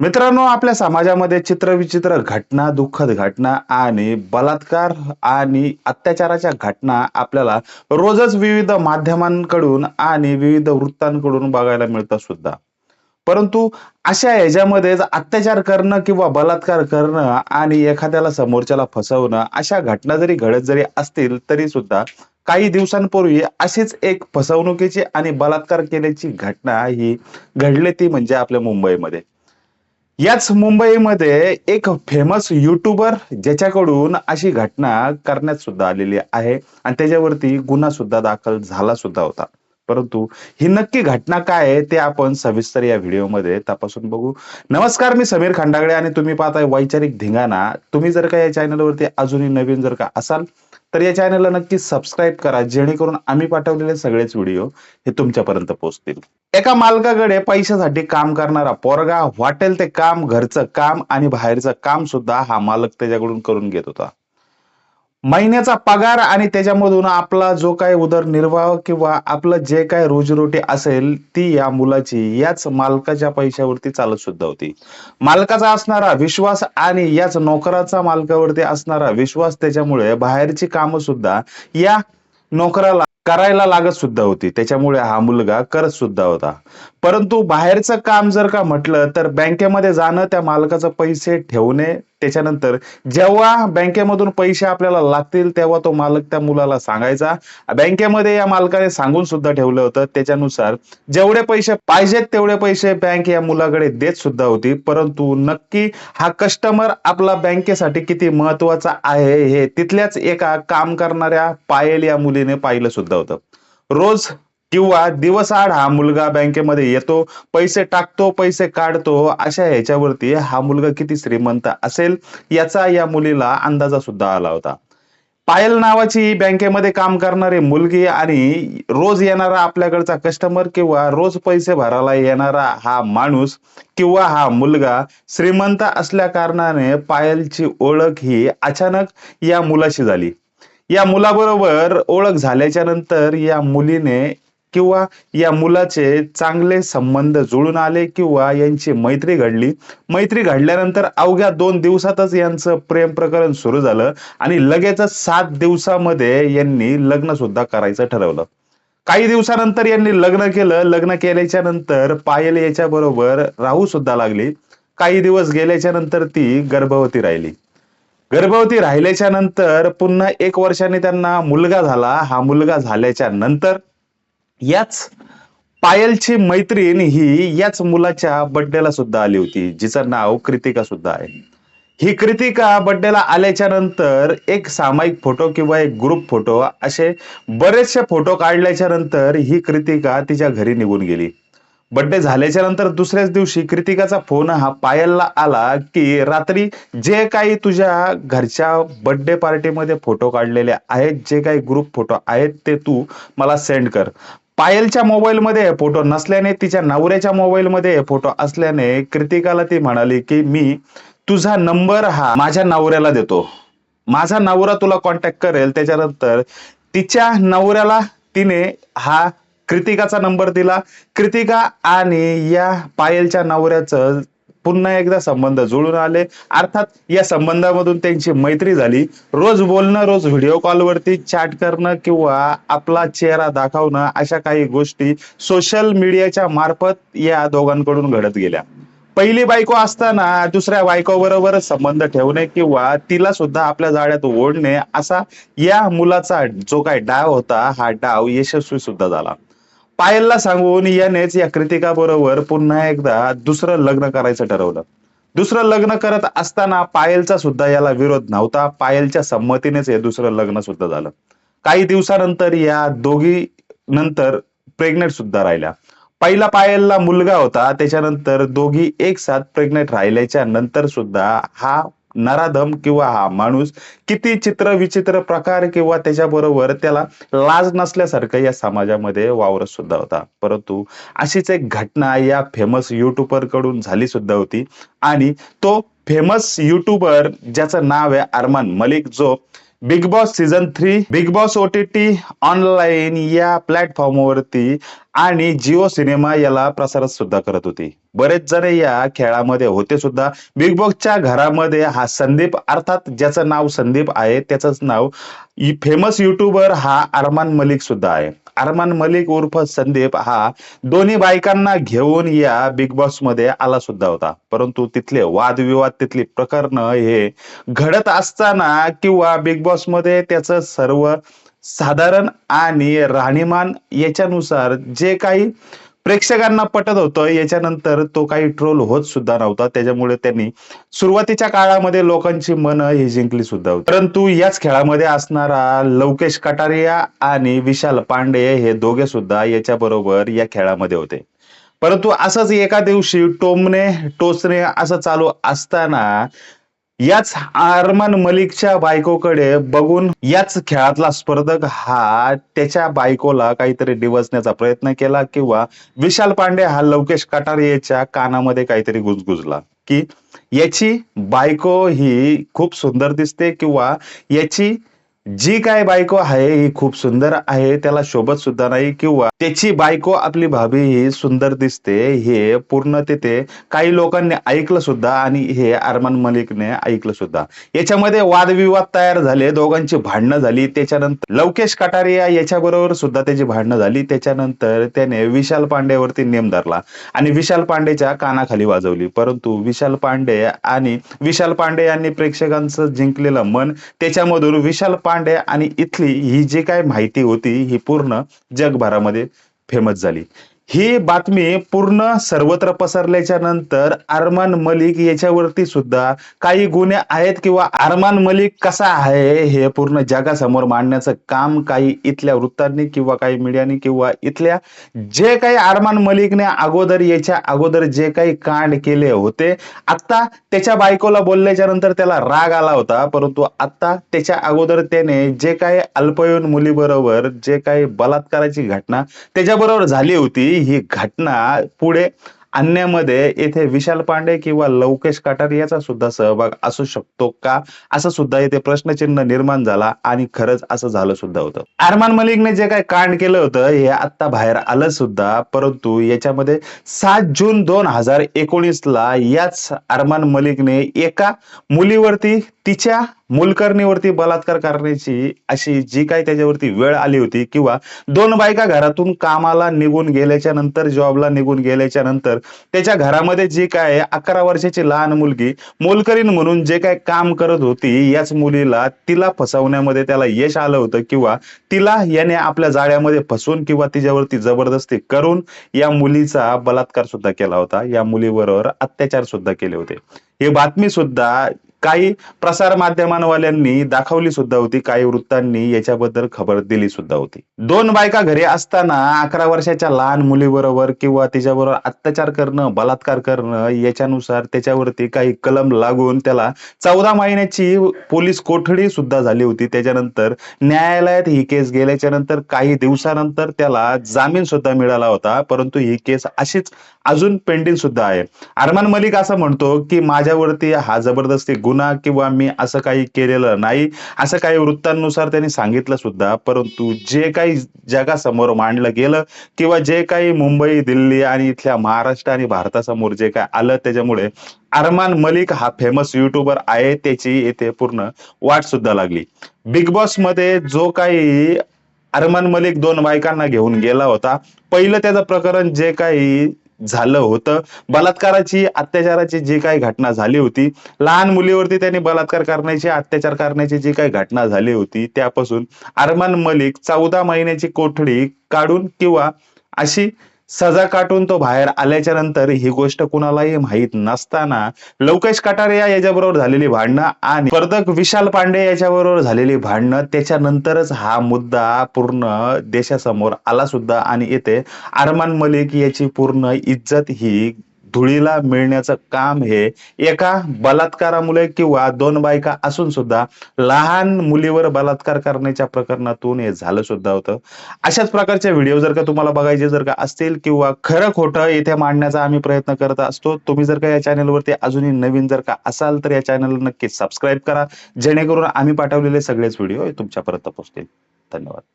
मित्रांनो आपल्या समाजामध्ये चित्रविचित्र घटना दुःखद घटना आणि बलात्कार आणि अत्याचाराच्या घटना आपल्याला रोजच विविध माध्यमांकडून आणि विविध वृत्तांकडून बघायला मिळतात सुद्धा. परंतु अशा याच्यामध्ये अत्याचार करणं किंवा बलात्कार करणं आणि एखाद्याला समोरच्याला फसवणं अशा घटना जरी घडत जरी असतील तरी सुद्धा काही दिवसांपूर्वी अशीच एक फसवणुकीची आणि बलात्कार केल्याची घटना ही घडली ती म्हणजे आपल्या मुंबईमध्ये. याच मुंबईमध्ये एक फेमस युट्यूबर ज्याच्याकडून अशी घटना करण्यात सुद्धा आलेली आहे. आणि त्याच्यावरती गुन्हा सुद्धा दाखल झाला सुद्धा होता. परंतु ही नक्की घटना काय आहे ते आपण सविस्तर या व्हिडिओमध्ये तपासून बघू. नमस्कार मी समीर खांडागळे आणि तुम्ही पाहताय वैचारिक धिंगाणा. तुम्ही जर का या चॅनलवरती अजूनही नवीन जर का असाल तर या चॅनलला नक्की सबस्क्राईब करा जेणेकरून आम्ही पाठवलेले सगळेच व्हिडिओ हे तुमच्यापर्यंत पोहोचतील. एका मालकाकडे पैशासाठी काम करणारा पोरगा वाटेल ते काम घरचं काम आणि बाहेरचं काम सुद्धा हा मालक त्याच्याकडून करून घेत होता. महिन्याचा पगार आणि त्याच्यामधून आपला जो काही उदरनिर्वाह किंवा आपलं जे काय रोजीरोटी असेल ती या मुलाची याच मालकाच्या पैशावरती चालत सुद्धा होती. मालकाचा असणारा विश्वास आणि याच नोकराचा मालकावरती असणारा विश्वास त्याच्यामुळे बाहेरची कामं सुद्धा या नोकराला करायला लागत सुद्धा होती. त्याच्यामुळे हा मुलगा करत सुद्धा होता. परंतु बाहेरचं काम जर का म्हटलं तर बँकेमध्ये जाणं त्या मालकाचं पैसे ठेवणे त्याच्यानंतर जेव्हा बँकेमधून पैसे आपल्याला लागतील तेव्हा तो मालक त्या मुलाला सांगायचा. बँकेमध्ये या मालकाने सांगून सुद्धा ठेवलं होतं. त्याच्यानुसार जेवढे पैसे पाहिजेत तेवढे पैसे बँक या मुलाकडे देत सुद्धा होती. परंतु नक्की हा कस्टमर आपला बँकेसाठी किती महत्त्वाचा आहे हे तिथल्याच एका काम करणाऱ्या पायल या मुलीने पाहिलं सुद्धा होतं. रोज किंवा दिवसआड हा मुलगा बँकेमध्ये येतो पैसे टाकतो पैसे काढतो अशा ह्याच्यावरती हा मुलगा किती श्रीमंत असेल याचा या मुलीला अंदाजा सुद्धा आला होता. पायल नावाची बँकेमध्ये काम करणारी मुलगी आणि रोज येणारा आपल्याकडचा कस्टमर किंवा रोज पैसे भरायला येणारा हा माणूस किंवा हा मुलगा श्रीमंत असल्या कारणाने पायलची ओळख ही अचानक या मुलाशी झाली. या मुलाबरोबर ओळख झाल्याच्यानंतर या मुलीने किंवा या मुलाचे चांगले संबंध जुळून आले किंवा यांची मैत्री घडली. मैत्री घडल्यानंतर अवघ्या दोन दिवसातच यांचं प्रेम प्रकरण सुरू झालं आणि लगेचच सात दिवसामध्ये यांनी लग्न सुद्धा करायचं ठरवलं. काही दिवसानंतर यांनी लग्न केलं. लग्न केल्याच्यानंतर पायल याच्या बरोबर राहू सुद्धा लागली. काही दिवस गेल्याच्यानंतर ती गर्भवती राहिली. गर्भवती राहिल्याच्या नंतर पुन्हा एक वर्षाने त्यांना मुलगा झाला. हा मुलगा झाल्याच्यानंतर याच पायलची मैत्रीण ही याच मुलाच्या बड्डेला सुद्धा आली होती. जिचं नाव कृतिका सुद्धा आहे. ही कृतिका बर्थडेला आल्याच्यानंतर एक सामायिक फोटो किंवा एक ग्रुप फोटो असे बरेचसे फोटो काढल्याच्या नंतर ही कृतिका तिच्या घरी निघून गेली. बर्थडे झाल्याच्यानंतर दुसऱ्याच दिवशी कृतिकाचा फोन हा पायलला आला की रात्री जे काही तुझ्या घरच्या बर्थडे पार्टीमध्ये फोटो काढलेले आहेत जे काही ग्रुप फोटो आहेत ते तू मला सेंड कर. पायलच्या मोबाईलमध्ये फोटो नसल्याने तिच्या नवऱ्याच्या मोबाईलमध्ये फोटो असल्याने कृतिकाला ती म्हणाली की मी तुझा नंबर हा माझ्या नवऱ्याला देतो. माझा नवरा तुला कॉन्टॅक्ट करेल. त्याच्यानंतर तिच्या नवऱ्याला तिने हा कृतिकाचा नंबर दिला. कृतिका आणि या पायलच्या नवऱ्याचं पुन्हा एकदा संबंध जुळून आले. अर्थात या संबंधामधून त्यांची मैत्री झाली. रोज बोलणं रोज व्हिडिओ कॉलवरती चॅट करणं किंवा आपला चेहरा दाखवणं अशा काही गोष्टी सोशल मीडियाच्या मार्फत या दोघांकडून घडत गेल्या. पहिली बायको असताना दुसऱ्या बायको बरोबर संबंध ठेवणे किंवा तिला सुद्धा आपल्या जाळ्यात ओढणे असा या मुलाचा जो काय डाव होता हा डाव यशस्वी सुद्धा झाला. पायलला सांगून यानेच या कृतिका बरोबर पुन्हा एकदा दुसरं लग्न करायचं ठरवलं. दुसरं लग्न करत असताना पायलचा सुद्धा याला विरोध नव्हता. पायलच्या संमतीनेच हे दुसरं लग्न सुद्धा झालं. काही दिवसानंतर या दोघी नंतर प्रेग्नेंट सुद्धा राहिल्या. पहिला पायलला मुलगा होता. त्याच्यानंतर दोघी एक साथ प्रेग्नेंट राहिल्याच्या नंतर सुद्धा हा नराधम किंवा हा माणूस किती चित्र विचित्र प्रकार किंवा त्याच्याबरोबर त्याला लाज नसल्यासारखं या समाजामध्ये वावरत सुद्धा होता. परंतु अशीच एक घटना या फेमस युट्यूबरकडून झाली सुद्धा होती. आणि तो फेमस युट्यूबर ज्याचं नाव आहे अरमान मलिक जो Bigg Boss season three Bigg Boss O T T online या प्लॅटफॉर्मवरती आणि जिओ सिनेमा याला प्रसारित सुद्धा करत होती. बरेच जण या खेळामध्ये होते सुद्धा. बिग बॉसच्या घरामध्ये हा संदीप अर्थात ज्याचं नाव संदीप आहे त्याचंच नाव फेमस युट्यूबर हा अरमान मलिक सुद्धा आहे. अरमान मलिक उर्फ संदीप हा दोन्ही बायकांना घेऊन या बिग बॉसमध्ये आला सुद्धा होता. परंतु तिथले वादविवाद तिथली प्रकरण हे घडत असताना किंवा बिग बॉसमध्ये त्याचं सर्व साधारण आणि राहणीमान याच्यानुसार जे काही प्रेक्षकांना पटत होतं. याच्यानंतर तो काही ट्रोल होत सुद्धा नव्हता. त्याच्यामुळे त्यांनी सुरुवातीच्या काळामध्ये लोकांची मन ही जिंकली सुद्धा होती. परंतु याच खेळामध्ये असणारा लवकेश कटारिया आणि विशाल पांडे हे दोघे सुद्धा याच्या बरोबर या खेळामध्ये होते. परंतु असंच एका दिवशी टोमने टोचणे असं चालू असताना याच अरमान मलिकच्या बायकोकडे बघून याच खेळातला स्पर्धक हा त्याच्या बायकोला काहीतरी डिवचण्याचा प्रयत्न केला किंवा विशाल पांडे हा लवकेश कटारियाच्या कानामध्ये काहीतरी गुजगुजला की याची बायको ही खूप सुंदर दिसते किंवा याची जी काय बायको आहे ही खूप सुंदर आहे त्याला शोभत सुद्धा नाही किंवा त्याची बायको आपली भाभी ही सुंदर दिसते हे पूर्ण तिथे काही लोकांनी ऐकलं सुद्धा आणि हे अरमान मलिकने ऐकलं सुद्धा. याच्यामध्ये वादविवाद तयार झाले दोघांची भांडणं झाली त्याच्यानंतर लवकेश कटारिया याच्याबरोबर सुद्धा त्याची भांडणं झाली त्याच्यानंतर त्याने विशाल पांडेवरती नेम धरला आणि विशाल पांडेच्या कानाखाली वाजवली. परंतु विशाल पांडे आणि विशाल पांडे यांनी प्रेक्षकांचं जिंकलेलं मन त्याच्यामधून विशाल पांडे आणि इथली ही जी काय माहिती होती ही पूर्ण जगभरामध्ये फेमस झाली. ही बातमी पूर्ण सर्वत्र पसरल्याच्या नंतर अरमान मलिक याच्यावरती सुद्धा काही गुन्हे आहेत किंवा अरमान मलिक कसा आहे हे पूर्ण जगासमोर मांडण्याचं काम काही इथल्या वृत्तांनी किंवा काही मीडियानी किंवा इथल्या जे काही अरमान मलिकने अगोदर याच्या अगोदर जे काही कांड केले होते आता त्याच्या बायकोला बोलल्याच्या नंतर त्याला राग आला होता परंतु आता त्याच्या अगोदर त्याने जे काही अल्पवयीन मुलीबरोबर जे काही बलात्काराची घटना त्याच्याबरोबर झाली होती ही घटना पुढे आणण्यामध्ये येथे विशाल पांडे किंवा लवकेश कटारियाचा सुद्धा सहभाग असू शकतो का? असं सुद्धा येथे प्रश्नचिन्ह निर्माण झाला आणि खरंच असं झालं सुद्धा होतं. अरमान मलिकने जे काय कांड केलं होतं हे आता बाहेर आलं सुद्धा परंतु याच्यामध्ये सात जून दोन हजार एकोणीस ला याच अरमान मलिकने एका मुलीवरती तिच्या मुलकर्णीवरती बलात्कार करण्याची अशी जी काही त्याच्यावरती वेळ आली होती किंवा दोन बायका घरातून कामाला निघून गेल्याच्यानंतर जॉबला निघून गेल्याच्यानंतर त्याच्या घरामध्ये जी काय अकरा वर्षाची लहान मुलगी मोलकरीण म्हणून जे काय काम करत होती याच मुलीला तिला फसवण्यामध्ये त्याला यश आलं होतं किंवा तिला याने आपल्या जाळ्यामध्ये फसवून किंवा तिच्यावरती जबरदस्ती करून या मुलीचा बलात्कार सुद्धा केला होता. या मुलीबरोबर अत्याचार सुद्धा केले होते. ही बातमी सुद्धा काही प्रसार माध्यमांवाल्यांनी दाखवली सुद्धा होती काही वृत्तांनी याच्याबद्दल खबर दिली सुद्धा होती. दोन बायका घरी असताना अकरा वर्षाच्या लहान मुलीबरोबर किंवा तिच्याबरोबर अत्याचार करणं बलात्कार करणं याच्यानुसार त्याच्यावरती काही कलम लागून त्याला चौदा महिन्याची पोलीस कोठडी सुद्धा झाली होती. त्याच्यानंतर न्यायालयात ही केस गेल्याच्यानंतर काही दिवसानंतर त्याला जामीन सुद्धा मिळाला होता. परंतु ही केस अशीच अजून पेंडिंग सुद्धा आहे. अरमान मलिक असं म्हणतो की माझ्यावरती हा जबरदस्ती गुन्हा किंवा मी असं काही केलेलं नाही असं काही वृत्तांनुसार त्यांनी सांगितलं सुद्धा परंतु जे काही जगासमोर मांडलं गेलं किंवा जे काही मुंबई दिल्ली आणि इथल्या महाराष्ट्र आणि भारतासमोर जे काय आलं त्याच्यामुळे अरमान मलिक हा फेमस युट्यूबर आहे त्याची येथे पूर्ण वाट सुद्धा लागली. बिग बॉसमध्ये जो काही अरमान मलिक दोन बायकांना घेऊन गेला होता पहिलं त्याचं प्रकरण जे काही झालं होतं. बलात्काराची अत्याचाराची जी काही घटना झाली होती लहान मुलीवरती त्यांनी बलात्कार करण्याची अत्याचार करण्याची जी काही घटना झाली होती त्यापासून अरमान मलिक चौदा महिन्याची कोठडी काढून किंवा अशी सजा काटून तो बाहेर आल्याच्यानंतर ही गोष्ट कुणालाही माहीत नसताना लवकेश कटारिया याच्याबरोबर झालेली भांडणं आणि स्पर्धक विशाल पांडे याच्याबरोबर झालेली भांडणं त्याच्यानंतरच हा मुद्दा पूर्ण देशासमोर आला सुद्धा आणि येथे अरमान मलिक याची पूर्ण इज्जत ही धुळीला मिळण्याचं काम हे एका बलात्कारामुळे किंवा दोन बायका असून सुद्धा लहान मुलीवर बलात्कार करण्याच्या प्रकरणातून हे झालं सुद्धा होतं. अशाच प्रकारचे व्हिडिओ जर का तुम्हाला बघायचे जर का असतील किंवा खरं खोटं इथे मांडण्याचा आम्ही प्रयत्न करत असतो तुम्ही जर का या चॅनलवरती अजूनही नवीन जर का असाल तर या चॅनलला नक्की सबस्क्राईब करा जेणेकरून आम्ही पाठवलेले सगळेच व्हिडिओ तुमच्यापर्यंत पोहोचतील. धन्यवाद.